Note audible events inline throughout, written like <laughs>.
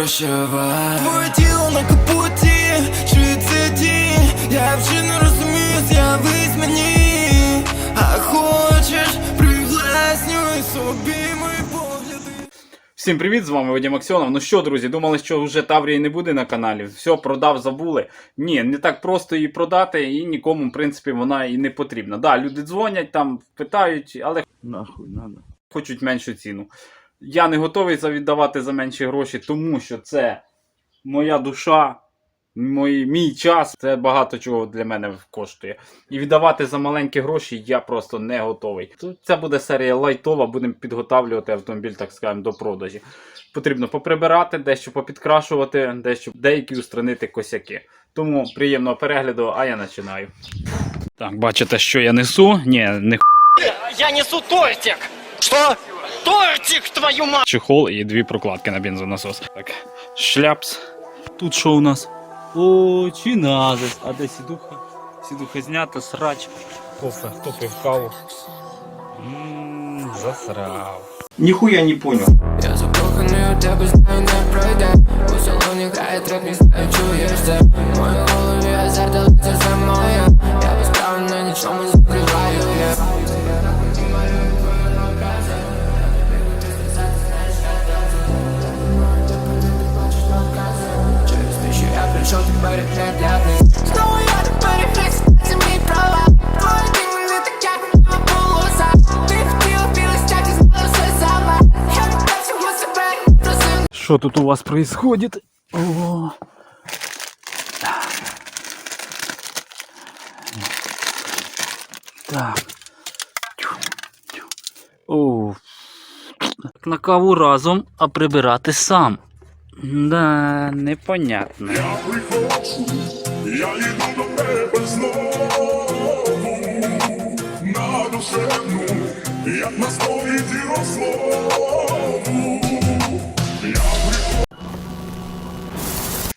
прощавай Твоє тіло на капоті, чи це тінь Я вже не розумію, з'явись мені А хочеш, привласнюй собі мої погляди Всім привіт, з вами Вадим Аксьонов. Ну що, друзі, думали, що вже Таврії не буде на каналі. Все, продав, забули. Ні, не так просто її продати, і нікому, в принципі, вона і не потрібна. Да, люди дзвонять там, питають, але Нахуй надо. хочуть меншу ціну. Я не готовий за віддавати за менші гроші, тому що це моя душа, мій, мій час. Це багато чого для мене коштує. І віддавати за маленькі гроші я просто не готовий. Тут Це буде серія лайтова, будемо підготавлювати автомобіль, так скажемо, до продажі. Потрібно поприбирати, дещо попідкрашувати, дещо деякі устранити косяки. Тому приємного перегляду, а я починаю. Так, бачите, що я несу? Ні, не Я несу тортик! Что? Тортик, твою мать! чехол і дві прокладки на бензонасос. Так, шляпс. Тут що у нас? О, чиназис. А де сідуха? Сідуха знята, срач. Кофе, хто пив каву. Ммм, засрав. Ніхуя не понял. Я закоханий у тебе, знаю, не пройде У салоні грає трек, не знаю, чуєш це В моїй голові азарт, але це все моє Я без права на нічому закриваю прийшов тепер як неглядний Знову я тепер як це мій права Твої ти мене так як мені булося Ти хотів білий стяг, ти знала все саме Я не всього себе просив Що тут у вас происходит? О. Так. О. На каву разом, а прибирати сам. Да, непонятно. Я приходжу, я йду до тебе знову на душевну, як на сповіді розлову. Я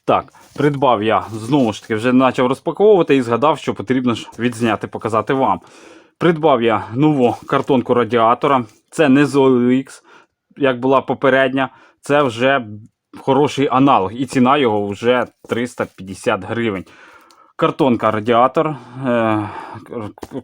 Так, придбав я знову ж таки, вже почав розпаковувати і згадав, що потрібно ж відзняти, показати вам. Придбав я нову картонку радіатора. Це не з OLX, як була попередня. Це вже хороший аналог. І ціна його вже 350 гривень. Картонка радіатор. Е,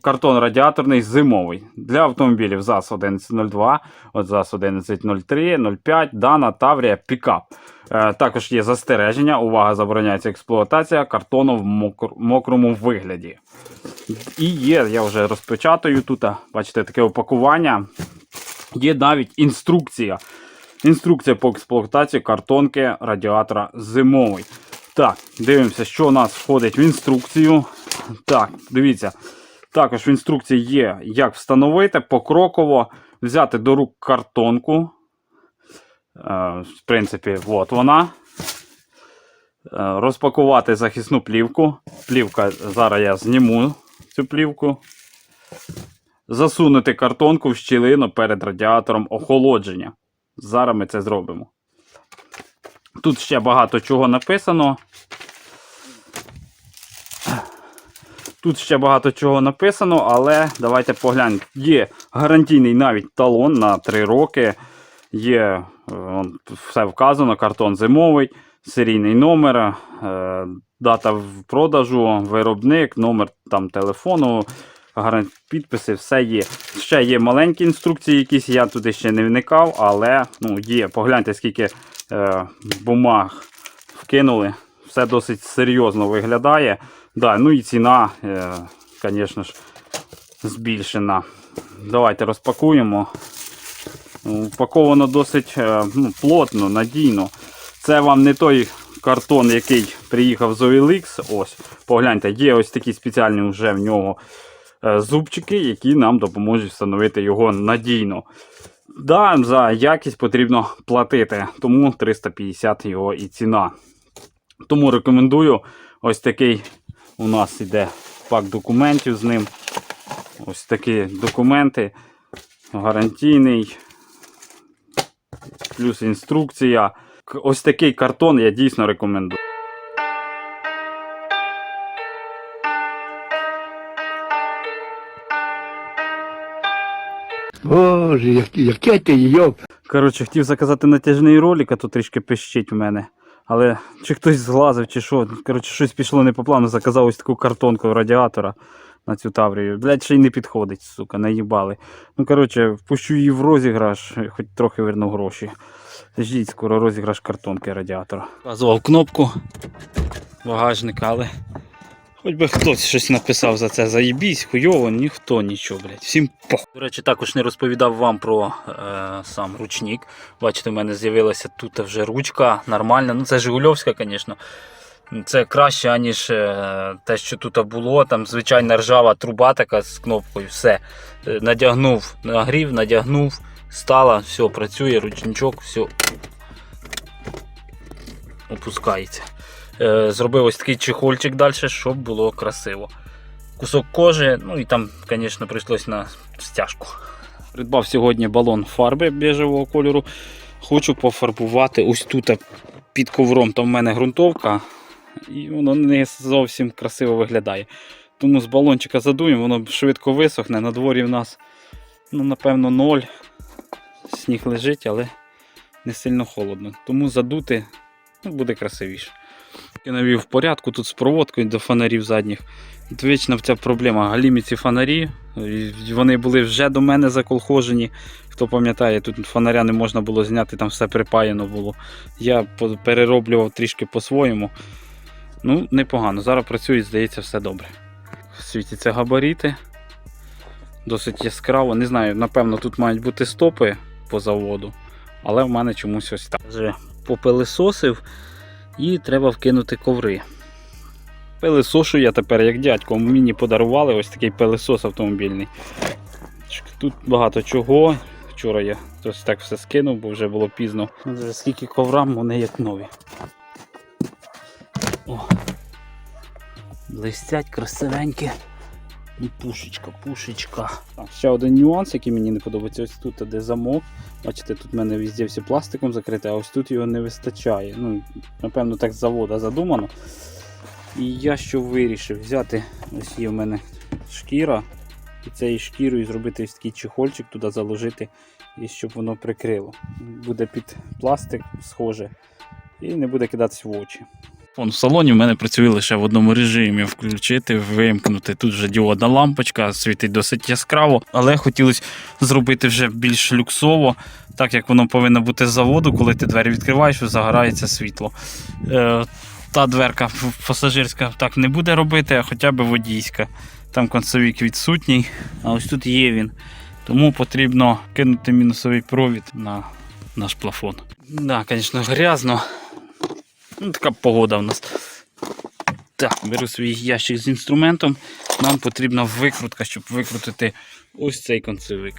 картон радіаторний зимовий. Для автомобілів ЗАЗ 1102, от ЗАЗ 1103, 05, Дана, Таврія, Пікап. Е, також є застереження. Увага, забороняється експлуатація картону в мокр- мокрому вигляді. І є, я вже розпечатаю тут. Бачите, таке опакування. Є навіть інструкція. Інструкція по експлуатації картонки радіатора зимовий. Так, дивимося, що у нас входить в інструкцію. Так, дивіться. Також в інструкції є, як встановити покроково взяти до рук картонку. Е, в принципі, от вона. Е, розпакувати захисну плівку. Плівка, зараз я зніму цю плівку. Засунути картонку в щілину перед радіатором охолодження. Зараз ми це зробимо. Тут ще багато чого написано. Тут ще багато чого написано, але давайте поглянемо. Є гарантійний навіть талон на 3 роки. Є е, все вказано, картон зимовий, серійний номер, е, дата в продажу, виробник, номер там телефону, гаран- підписи, все є. Ще є маленькі інструкції, якісь я туди ще не вникав, але ну, є. Погляньте, скільки е, бумаг вкинули. Все досить серйозно виглядає. Да, ну і ціна, е, звісно ж, збільшена. Давайте розпакуємо. Упаковано досить е, ну, плотно, надійно. Це вам не той картон, який приїхав з OLX. Ось, погляньте, є ось такі спеціальні вже в нього зубчики, які нам допоможуть встановити його надійно. Да, за якість потрібно платити, тому 350 його і ціна. Тому рекомендую ось такий у нас іде пак документів з ним. Ось такі документи. Гарантійний. Плюс інструкція. Ось такий картон я дійсно рекомендую. Боже, яке, ти йоп. Коротше, хотів заказати натяжний ролик, а то трішки пищить в мене. Але чи хтось зглазив, чи що. Коротше, щось пішло не по плану, заказав ось таку картонку радіатора на цю таврію. Блядь, ще й не підходить, сука, наїбали. Ну, коротше, впущу її в розіграш, хоч трохи верну гроші. Ждіть, скоро розіграш картонки радіатора. Вказував кнопку багажника, але хоч би хтось щось написав за це. Заїбісь, хуйово, ніхто нічого, блядь. Всім пох. До речі, також не розповідав вам про е, сам ручник. Бачите, в мене з'явилася тут вже ручка нормальна. Ну, це Жигульовська, звісно. Це краще, аніж е, те, що тут було. Там звичайна ржава труба така з кнопкою. Все. Е, Надягнув, нагрів, надягнув, стала, все, працює, ручничок, все опускається. Е, Зробив ось такий чехольчик далі, щоб було красиво. Кусок кожи, ну і там, звісно, прийшлось на стяжку. Придбав сьогодні балон фарби біжевого кольору. Хочу пофарбувати ось тут під ковром. Там в мене ґрунтовка, і воно не зовсім красиво виглядає. Тому з балончика задуємо, воно швидко висохне. На дворі в нас, ну, напевно, ноль. Сніг лежить, але не сильно холодно. Тому задути ну, буде красивіше. Я навів в порядку тут з проводкою до фонарів задніх. Тут вічна ця проблема. Галімі ці фонарі. Вони були вже до мене заколхожені. Хто пам'ятає, тут фонаря не можна було зняти, там все припаяно було. Я перероблював трішки по-своєму. Ну, непогано. Зараз працює, здається, все добре. Світяться габаріти. Досить яскраво. Не знаю, напевно, тут мають бути стопи по заводу, але в мене чомусь ось так. Вже попилисосив і треба вкинути коври. Пилисошу я тепер як дядько. Мені подарували ось такий пилисос автомобільний. Тут багато чого. Вчора я ось так все скинув, бо вже було пізно. Вже скільки коврам, вони як нові. О. Блистять красивенькі. І пушечка, пушечка. Ще один нюанс, який мені не подобається. Ось тут, де замок. Бачите, тут в мене везде все пластиком закрите, а ось тут його не вистачає. Ну, напевно, так з завода задумано. І я що вирішив взяти, ось є в мене шкіра, і цією шкірою зробити ось такий чехольчик туди заложити, і щоб воно прикрило. Буде під пластик схоже і не буде кидатись в очі. Вон в салоні в мене працює лише в одному режимі включити, вимкнути. Тут вже діодна лампочка, світить досить яскраво, але хотілося зробити вже більш люксово, так як воно повинно бути з заводу, коли ти двері відкриваєш, загорається світло. Е, та дверка пасажирська так не буде робити, а хоча б водійська. Там концовік відсутній, а ось тут є він. Тому потрібно кинути мінусовий провід на наш плафон. Так, да, звісно, грязно. Ну, така погода в нас. Так, беру свій ящик з інструментом. Нам потрібна викрутка, щоб викрутити ось цей концевик.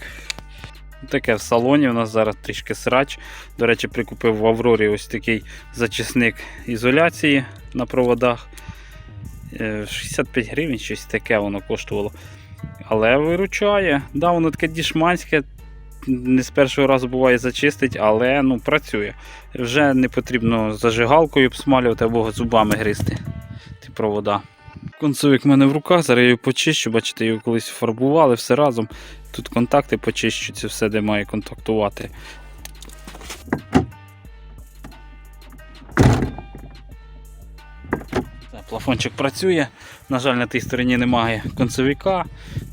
Таке в салоні у нас зараз трішки срач. До речі, прикупив в Аврорі ось такий зачисник ізоляції на проводах. Е, 65 гривень, щось таке воно коштувало. Але виручає. Да, воно таке дішманське, не з першого разу буває зачистить, але ну, працює. Вже не потрібно зажигалкою обсмалювати або зубами гризти ті провода. Концовик в мене в руках, зараз я його почищу, бачите, його колись фарбували все разом. Тут контакти почищу, це все, де має контактувати. Плафончик працює. На жаль, на тій стороні немає концевика,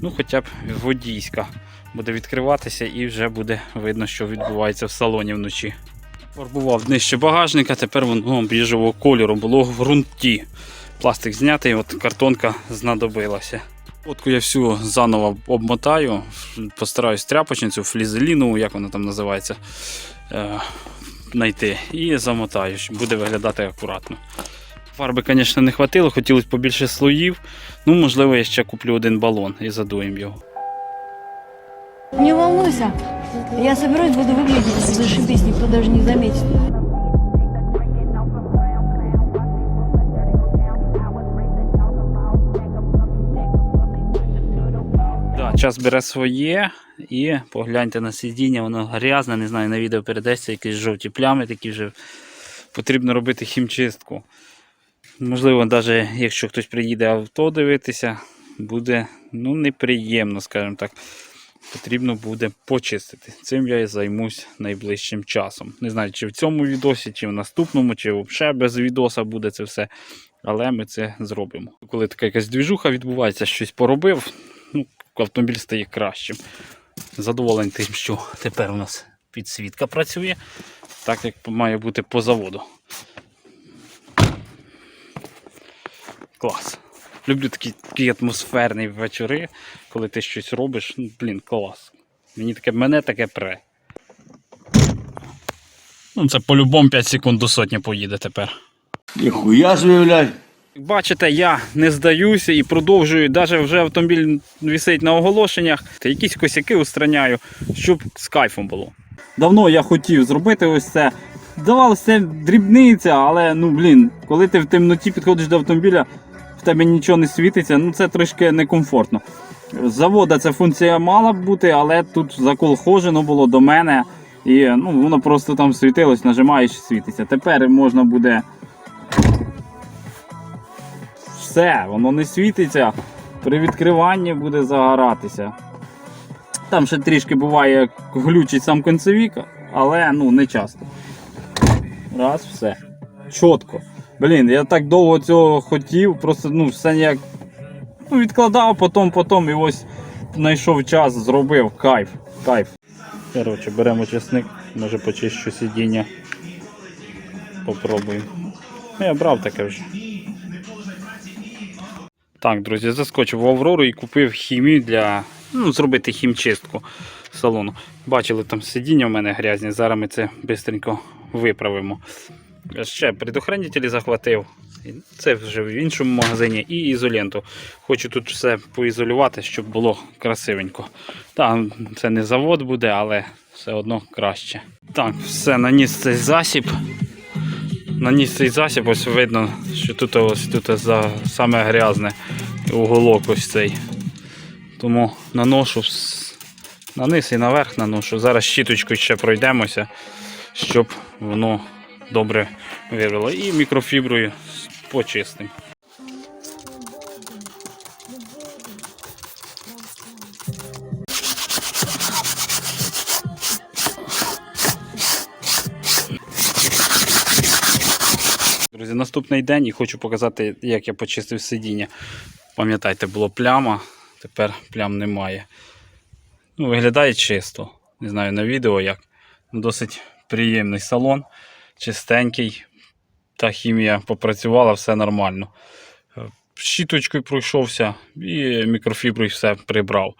ну хоча б водійська буде відкриватися і вже буде видно, що відбувається в салоні вночі. Фарбував нижче багажника, тепер воно біжевого кольору було в ґрунті. Пластик знятий, от картонка знадобилася. Фотку я всю заново обмотаю, постараюсь тряпочницю, флізеліну, як вона там називається, е, знайти і замотаю, буде виглядати акуратно. Фарби, звісно, не хватило, хотілося побільше слоїв. Ну, можливо, я ще куплю один балон і задуємо його. Не волнуйся, я соберусь, буду выглядеть зашибись, никто даже не заметит. Час бере своє і погляньте на сидіння, воно грязне, не знаю, на відео передасться якісь жовті плями, такі вже потрібно робити хімчистку. Можливо, навіть якщо хтось приїде авто дивитися, буде ну, неприємно, скажімо так. Потрібно буде почистити. Цим я і займусь найближчим часом. Не знаю, чи в цьому відосі, чи в наступному, чи взагалі без відоса буде це все. Але ми це зробимо. Коли така якась двіжуха відбувається, щось поробив, ну, автомобіль стає кращим. Задоволений тим, що тепер у нас підсвітка працює, так як має бути по заводу. Клас. Люблю такі, такі атмосферні вечори, коли ти щось робиш. Ну, блін, клас. Мені таке, мене таке пре. Ну, це по-любому 5 секунд до сотні поїде тепер. Ніхуя. Як Бачите, я не здаюся і продовжую. Навіть вже автомобіль висить на оголошеннях, та якісь косяки устраняю, щоб з кайфом було. Давно я хотів зробити ось це. Здавалося, це дрібниця, але ну блін, коли ти в темноті підходиш до автомобіля, тебе нічого не світиться, ну це трошки некомфортно. З завода ця функція мала б бути, але тут заколхожено було до мене. І ну, воно просто там світилось, нажимаєш світиться. Тепер можна буде все, воно не світиться. При відкриванні буде загоратися. Там ще трішки буває глючить сам концевік, але ну не часто. Раз, все. Чітко. Блін, я так довго цього хотів, просто ну все ніяк ну, відкладав, потім, потім і ось знайшов час, зробив. Кайф. Кайф. Коротше, беремо чесник, може почищу сидіння. Попробуємо. Ну, Я брав таке вже. Так, друзі, заскочив в Аврору і купив хімію для ну, зробити хімчистку салону. Бачили, там сидіння в мене грязні, зараз ми це швидко виправимо. Ще предохранителі захватив. Це вже в іншому магазині і ізоленту. Хочу тут все поізолювати, щоб було красивенько. Так, це не завод буде, але все одно краще. Так, все, наніс цей засіб. Наніс цей засіб, ось видно, що тут ось тут за саме грязне уголок ось цей. Тому наношу на і наверх наношу. Зараз щіточкою ще пройдемося, щоб воно добре вирвало. І мікрофіброю почистимо. Друзі, наступний день і хочу показати, як я почистив сидіння. Пам'ятайте, було пляма, тепер плям немає. Ну, виглядає чисто. Не знаю на відео як. Досить приємний салон, чистенький. Та хімія попрацювала, все нормально. Е, Щіточкою пройшовся і мікрофіброю все прибрав.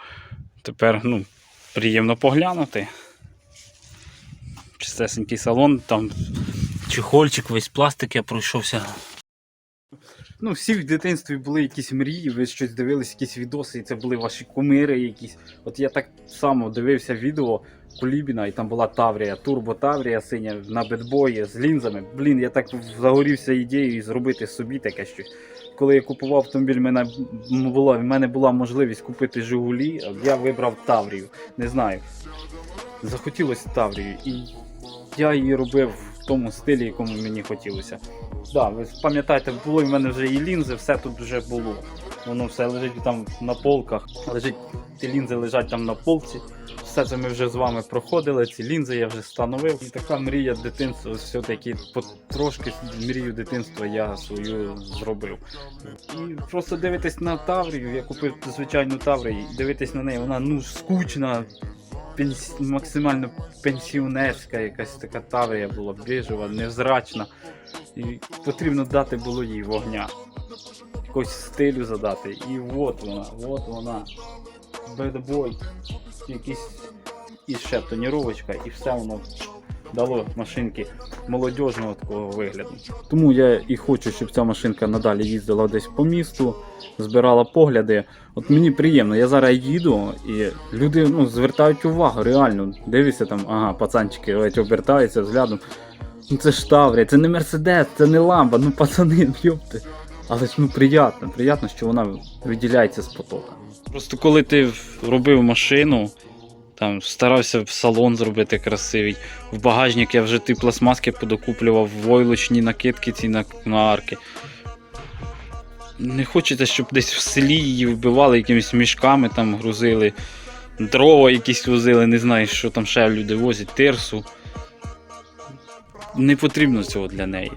Тепер ну, приємно поглянути. Чистесенький салон, там чехольчик, весь пластик я пройшовся. Ну, всі в дитинстві були якісь мрії, ви щось дивились, якісь відоси, і це були ваші кумири якісь. От я так само дивився відео Кулібіна, і там була Таврія, турбо Таврія синя на бедбої з лінзами. Блін, я так загорівся ідеєю зробити собі таке щось. Коли я купував автомобіль, мене була, в мене була можливість купити Жигулі, я вибрав Таврію. Не знаю. Захотілося Таврію. І я її робив в тому стилі, якому мені хотілося. Да, ви пам'ятаєте, було в мене вже і лінзи, все тут вже було. Воно все лежить там на полках. Лежить, ті лінзи лежать там на полці. Все це ми вже з вами проходили, ці лінзи я вже встановив. І така мрія дитинства, все-таки потрошки мрію дитинства я свою зробив. І просто дивитись на Таврію, я купив звичайну Таврію, і дивитись на неї, вона ну скучна, пенс... максимально пенсіонерська якась така Таврія була, біжева, невзрачна. І потрібно дати було їй вогня. Якогось стилю задати. І от вона, от вона. Бедбой. Якийсь і ще тоніровочка, і все воно дало машинки молодіжного такого вигляду. Тому я і хочу, щоб ця машинка надалі їздила десь по місту, збирала погляди. От мені приємно, я зараз їду, і люди ну, звертають увагу, реально. Дивишся там, ага, пацанчики ледь обертаються взглядом. Ну це ж Таврія, це не Мерседес, це не ламба, ну пацани, <laughs> йопти. Але ж ну приємно, приємно, що вона виділяється з потока. Просто коли ти робив машину, там старався в салон зробити красивий. В багажник я вже ті пластмаски подокуплював, войлочні накидки ці на, на арки. Не хочеться, щоб десь в селі її вбивали якимись мішками, там грузили. дрова якісь возили, не знаю, що там ще люди возять, тирсу. Не потрібно цього для неї.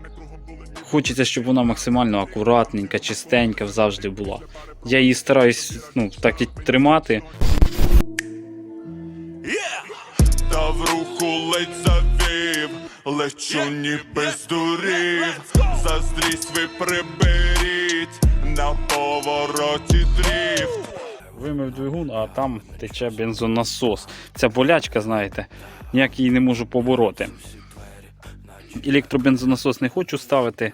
Хочеться, щоб вона максимально акуратненька, чистенька завжди була. Я її стараюсь ну, так і тримати. Та в руку ледь завів, лечу ніби здурів. Заздрість ви приберіть, на повороті дріфт. Вимив двигун, а там тече бензонасос. Ця болячка, знаєте, ніяк її не можу побороти. Електробензонасос не хочу ставити.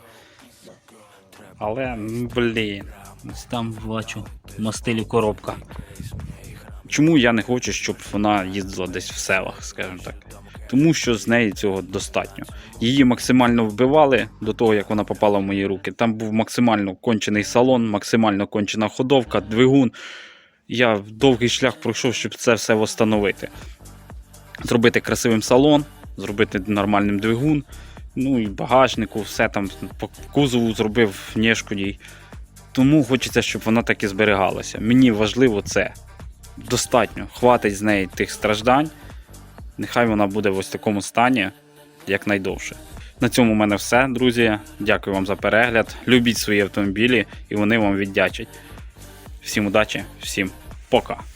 Але, блін, там бачу на стилі коробка. Чому я не хочу, щоб вона їздила десь в селах, скажімо так? Тому що з неї цього достатньо. Її максимально вбивали до того, як вона попала в мої руки. Там був максимально кончений салон, максимально кончена ходовка, двигун. Я довгий шлях пройшов, щоб це все встановити. Зробити красивим салон, зробити нормальним двигун, ну і багажнику, все там по кузову зробив ніжку їй. Тому хочеться, щоб вона так і зберігалася. Мені важливо це. Достатньо. Хватить з неї тих страждань. Нехай вона буде в ось такому стані якнайдовше. На цьому в мене все, друзі. Дякую вам за перегляд. Любіть свої автомобілі і вони вам віддячать. Всім удачі, всім пока.